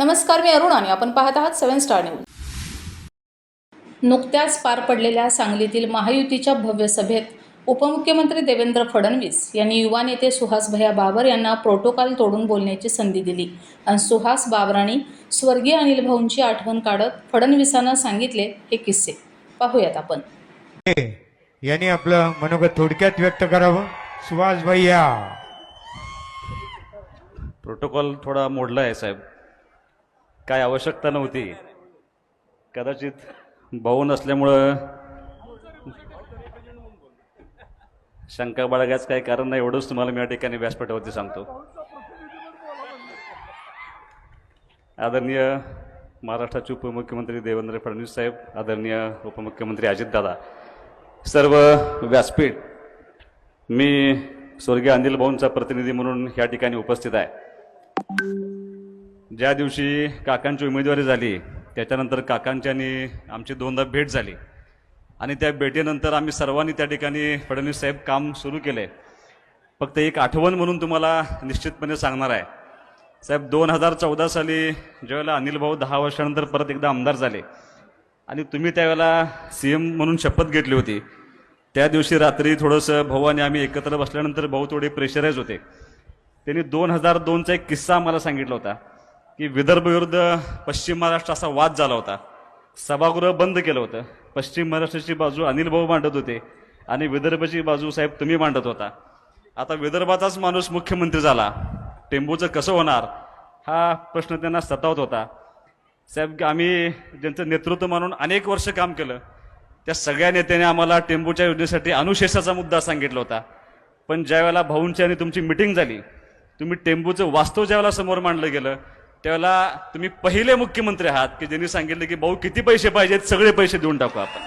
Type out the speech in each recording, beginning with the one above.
नमस्कार मी अरुण आणि आपण पाहत आहात सेवन स्टार न्यूज. नुकत्याच पार पडलेल्या सांगलीतील महायुतीच्या भव्य सभेत उपमुख्यमंत्री देवेंद्र फडणवीस यांनी युवा नेते सुहास भैया बाबर यांना प्रोटोकॉल तोडून बोलण्याची संधी दिली. आणि सुहास बाबरांनी स्वर्गीय अनिल भाऊंची आठवण काढत फडणवीसांना सांगितले हे किस्से. पाहूयात आपण. यांनी आपलं मनोगत थोडक्यात व्यक्त करावं. सुभाष भैया. प्रोटोकॉल थोडा मोडला आहे साहेब. काय आवश्यकता नव्हती. कदाचित भाऊ नसल्यामुळं शंका बाळगायचं काही कारण नाही एवढंच तुम्हाला मी या ठिकाणी व्यासपीठावरती सांगतो. आदरणीय महाराष्ट्राचे उपमुख्यमंत्री देवेंद्र फडणवीस साहेब आदरणीय उपमुख्यमंत्री अजितदादा सर्व व्यासपीठ मी स्वर्गीय अनिल भाऊंचा प्रतिनिधी म्हणून या ठिकाणी उपस्थित आहे. ज्या दिवशी काकांची उमेदवारी झाली त्याच्यानंतर काकांची आणि आमची दोनदा भेट झाली. आणि त्या भेटीनंतर आम्ही सर्वांनी त्या ठिकाणी फडणवीस साहेब काम सुरू केले. फक्त एक आठवण म्हणून तुम्हाला निश्चितपणे सांगणार आहे. साहेब दोन हजार चौदा साली ज्यावेळेला अनिल भाऊ दहा वर्षानंतर परत एकदा आमदार झाले आणि तुम्ही त्यावेळेला सी एम म्हणून शपथ घेतली होती. त्या दिवशी रात्री थोडंसं भाऊ आणि आम्ही एकत्र बसल्यानंतर भाऊ थोडे प्रेशराईज होते. त्यांनी दोन हजार दोनचा एक किस्सा आम्हाला सांगितला होता. की विदर्भ विरुद्ध पश्चिम महाराष्ट्र असा वाद झाला होता. सभागृह बंद केलं होतं. पश्चिम महाराष्ट्राची बाजू अनिल भाऊ मांडत होते आणि विदर्भाची बाजू साहेब तुम्ही मांडत होता. आता विदर्भाचाच माणूस मुख्यमंत्री झाला. टेंबूचं कसं होणार? हा प्रश्न त्यांना सतावत होता. साहेब आम्ही ज्यांचं नेतृत्व म्हणून अनेक वर्ष काम केलं त्या सगळ्या नेत्याने आम्हाला टेंबूच्या योजनेसाठी अनुशेषाचा मुद्दा सांगितला होता. पण ज्यावेळेला भाऊंची आणि तुमची मिटिंग झाली तुम्ही टेंबूचं वास्तव ज्यावेळेला समोर मांडलं गेलं त्यावेळेला तुम्ही पहिले मुख्यमंत्री आहात की ज्यांनी सांगितलं की भाऊ किती पैसे पाहिजेत सगळे पैसे देऊन टाकू आपण.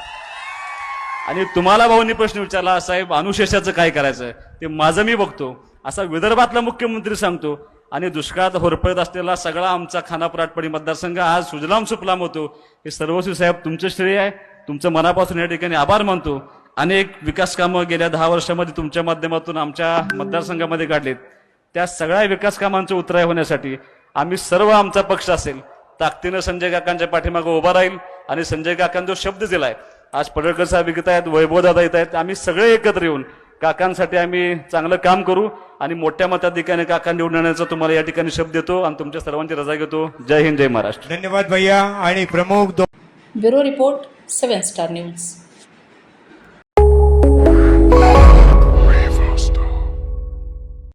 आणि तुम्हाला भाऊंनी प्रश्न विचारला साहेब अनुशेषाचं काय करायचं? ते माझं मी बघतो. असा विदर्भातला मुख्यमंत्री सांगतो. आणि दुष्काळात होरपळत असलेला सगळा आमचा खानापराटपडी मतदारसंघ आज सुजलाम सुफलाम होतो. हे सर्वस्वी साहेब तुमचं श्रेय आहे. तुमचं मनापासून या ठिकाणी आभार मानतो. अनेक विकास कामं गेल्या दहा वर्षामध्ये तुमच्या माध्यमातून आमच्या मतदारसंघामध्ये काढलीत. त्या सगळ्या विकास कामांचं उतराय होण्यासाठी आम्ही सर्व आमचा पक्ष असेल ताकदीनं संजय काकांच्या पाठीमागे उभा राहील आणि संजय काकांनी जो शब्द दिलाय आज पडळकर साहेब विकत आहेत वैभवदादा येत आहेत आम्ही सगळे एकत्र येऊन काकांसाठी आम्ही चांगलं काम करू आणि मोठ्या मताधिकाने काका निवडून आणण्याचा तुम्हाला या ठिकाणी शब्द देतो आणि तुमच्या सर्वांची रजा घेतो. जय हिंद जय महाराष्ट्र. धन्यवाद भैया आणि प्रमुख bureau report seven star news.